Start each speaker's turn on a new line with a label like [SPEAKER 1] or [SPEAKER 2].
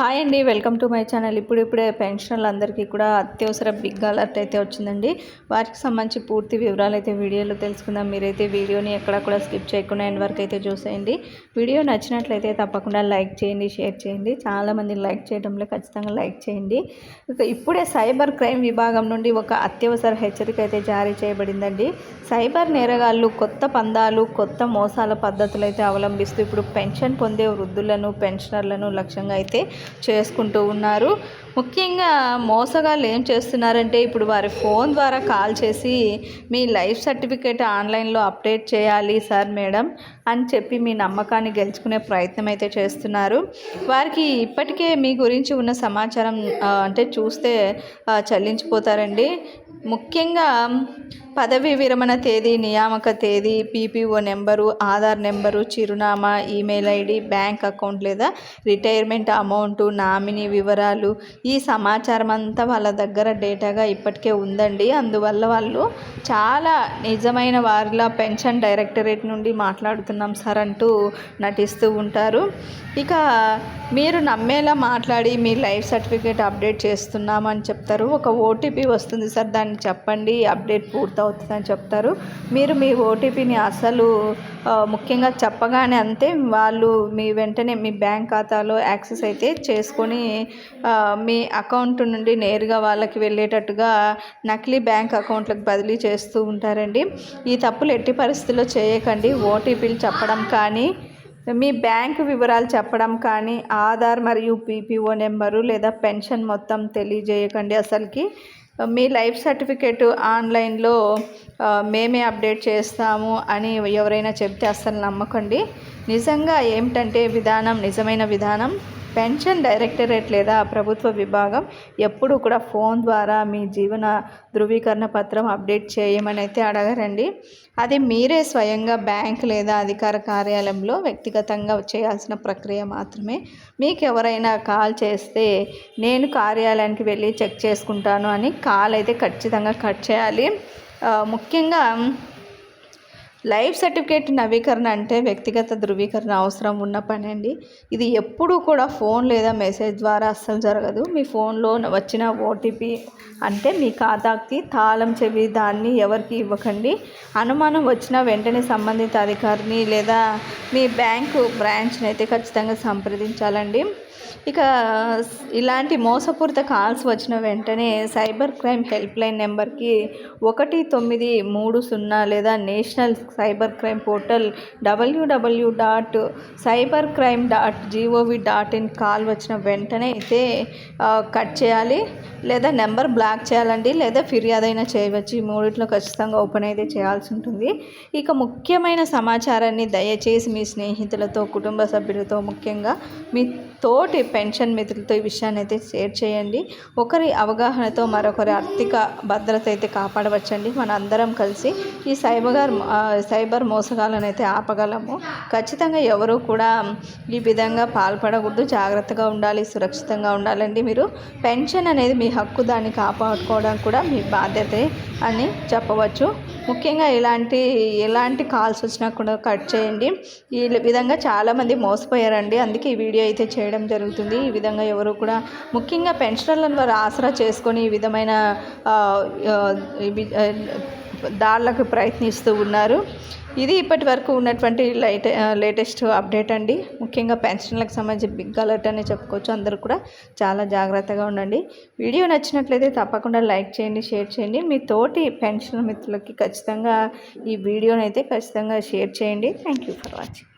[SPEAKER 1] Hi అండి welcome to my channel. ఇప్పుడు ఇప్పుడే పెన్షనర్లు అందరికీ కూడా అత్యవసర బిగ్ అలర్ట్ అయితే వచ్చిందండి. వారికి సంబంధించి పూర్తి వివరాలు అయితే వీడియోలో తెలుసుకుందాం. మీరైతే వీడియోని ఎక్కడ కూడా స్కిప్ చేయకుండా ఎండ్ వరకు అయితే చూసేయండి. వీడియో నచ్చినట్లయితే తప్పకుండా లైక్ చేయండి షేర్ చేయండి. చాలామంది లైక్ చేయడంలో ఖచ్చితంగా లైక్ చేయండి. ఇప్పుడే సైబర్ క్రైమ్ విభాగం నుండి ఒక అత్యవసర హెచ్చరిక అయితే జారీ చేయబడిందండి. సైబర్ నేరగాళ్ళు కొత్త పందాలు కొత్త మోసాల పద్ధతులు అయితే అవలంబిస్తూ ఇప్పుడు పెన్షన్ పొందే వృద్ధులను పెన్షనర్లను లక్ష్యంగా అయితే చేసుకుంటూ ఉన్నారు. ముఖ్యంగా మోసగాళ్ళు ఏం చేస్తున్నారంటే ఇప్పుడు వారి ఫోన్ ద్వారా కాల్ చేసి మీ లైఫ్ సర్టిఫికేట్ ఆన్లైన్లో అప్డేట్ చేయాలి సార్ మేడం అని చెప్పి మీ నమ్మకాన్ని గెలుచుకునే ప్రయత్నం అయితే చేస్తున్నారు. వారికి ఇప్పటికే మీ గురించి ఉన్న సమాచారం అంటే చూస్తే చెల్లించిపోతారండి. ముఖ్యంగా పదవీ విరమణ తేదీ నియామక తేదీ పీపీఓ నెంబరు ఆధార్ నెంబరు చిరునామా ఈమెయిల్ ఐడి బ్యాంక్ అకౌంట్ లేదా రిటైర్మెంట్ అమౌంట్ నామినీ వివరాలు ఈ సమాచారం అంతా వాళ్ళ దగ్గర డేటాగా ఇప్పటికే ఉందండి. అందువల్ల వాళ్ళు చాలా నిజమైన వారిలా పెన్షన్ డైరెక్టరేట్ నుండి మాట్లాడుతున్నాం సార్ అంటూ నటిస్తూ ఉంటారు. ఇక మీరు నమ్మేలా మాట్లాడి మీ లైఫ్ సర్టిఫికేట్ అప్డేట్ చేస్తున్నామని చెప్తారు. ఒక ఓటీపీ వస్తుంది సార్ దాన్ని చెప్పండి అప్డేట్ పూర్తవు అవుతుందని చెప్తారు. మీరు మీ ఓటీపీని అసలు ముఖ్యంగా చెప్పగానే అంతే వాళ్ళు మీ వెంటనే మీ బ్యాంక్ ఖాతాలో యాక్సెస్ అయితే చేసుకొని మీ అకౌంట్ నుండి నేరుగా వాళ్ళకి వెళ్ళేటట్టుగా నకిలీ బ్యాంక్ అకౌంట్లకు బదిలీ చేస్తూ ఉంటారండి. ఈ తప్పులు ఎట్టి పరిస్థితుల్లో చేయకండి. ఓటీపీలు చెప్పడం కానీ మీ బ్యాంకు వివరాలు చెప్పడం కానీ ఆధార్ మరియు పీపీఓ నెంబరు లేదా పెన్షన్ మొత్తం తెలియజేయకండి అసలుకి. మీ లైఫ్ సర్టిఫికేట్ ఆన్లైన్లో మేమే అప్డేట్ చేస్తాము అని ఎవరైనా చెప్తే అస్సలు నమ్మకండి. నిజంగా ఏమిటంటే విధానం నిజమైన విధానం. పెన్షన్ డైరెక్టరేట్ లేదా ప్రభుత్వ విభాగం ఎప్పుడు కూడా ఫోన్ ద్వారా మీ జీవన ధృవీకరణ పత్రం అప్డేట్ చేయమని అయితే అడగరండి. అది మీరే స్వయంగా బ్యాంక్ లేదా అధికార కార్యాలయంలో వ్యక్తిగతంగా చేయాల్సిన ప్రక్రియ మాత్రమే. మీకు ఎవరైనా కాల్ చేస్తే నేను కార్యాలయానికి వెళ్ళి చెక్ చేసుకుంటాను అని కాల్ అయితే ఖచ్చితంగా కట్ చేయాలి. ముఖ్యంగా లైఫ్ సర్టిఫికేట్ నవీకరణ అంటే వ్యక్తిగత ధృవీకరణ అవసరం ఉన్న పని అండి ఇది ఎప్పుడూ కూడా ఫోన్ లేదా మెసేజ్ ద్వారా అస్సలు జరగదు. మీ ఫోన్లో వచ్చిన ఓటీపీ అంటే మీ ఖాతాకి తాళం చెవి దాన్ని ఎవరికి ఇవ్వకండి. అనుమానం వచ్చిన వెంటనే సంబంధిత అధికారిని లేదా మీ బ్యాంకు బ్రాంచ్ని అయితే ఖచ్చితంగా సంప్రదించాలండి. ఇక ఇలాంటి మోసపూరిత కాల్స్ వచ్చిన వెంటనే సైబర్ క్రైమ్ హెల్ప్ లైన్ నెంబర్కి ఒకటి తొమ్మిది మూడు సున్నా లేదా national cyber crime portal W W dot cyber crime dot GOV dot in call వచ్చిన వెంటనే అయితే కట్ చేయాలి. లేదా నెంబర్ బ్లాక్ చేయాలండి. లేదా ఫిర్యాదు అయినా చేయవచ్చు. ఈ మూడిట్లో ఖచ్చితంగా ఓపెన్ అయితే చేయాల్సి ఉంటుంది. ఇక ముఖ్యమైన సమాచారాన్ని దయచేసి మీ స్నేహితులతో కుటుంబ సభ్యులతో ముఖ్యంగా మీ తోటి పెన్షన్ మిత్రులతో ఈ విషయాన్ని అయితే షేర్ చేయండి. ఒకరి అవగాహనతో మరొకరి ఆర్థిక భద్రత అయితే కాపాడవచ్చండి. మన అందరం కలిసి ఈ సైబర్ సైబర్ మోసగాలను అయితే ఆపగలము. ఖచ్చితంగా ఎవరు కూడా ఈ విధంగా పాల్పడకూడదు. జాగ్రత్తగా ఉండాలి సురక్షితంగా ఉండాలండి మీరు. పెన్షన్ అనేది మీ హక్కు దాన్ని కాపాడుకోవడం కూడా మీ బాధ్యతే అని చెప్పవచ్చు. ముఖ్యంగా ఇలాంటి ఎలాంటి కాల్స్ వచ్చినా కూడా కట్ చేయండి. ఈ విధంగా చాలామంది మోసపోయారండి. అందుకే ఈ వీడియో అయితే చేయడం జరుగుతుంది. ఈ విధంగా ఎవరు కూడా ముఖ్యంగా పెన్షనర్లను వారు ఆసరా చేసుకొని ఈ విధమైన దాళ్ళకు ప్రయత్నిస్తూ ఉన్నారు. ఇది ఇప్పటి వరకు ఉన్నటువంటి లైట్ లేటెస్ట్ అప్డేట్ అండి. ముఖ్యంగా పెన్షన్లకు సంబంధించి బిగ్ అలర్ట్ అని చెప్పుకోవచ్చు. అందరూ కూడా చాలా జాగ్రత్తగా ఉండండి. వీడియో నచ్చినట్లయితే తప్పకుండా లైక్ చేయండి షేర్ చేయండి. మీ తోటి పెన్షన్ మిత్రులకి ఖచ్చితంగా ఈ వీడియోని అయితే ఖచ్చితంగా షేర్ చేయండి. Thank you for watching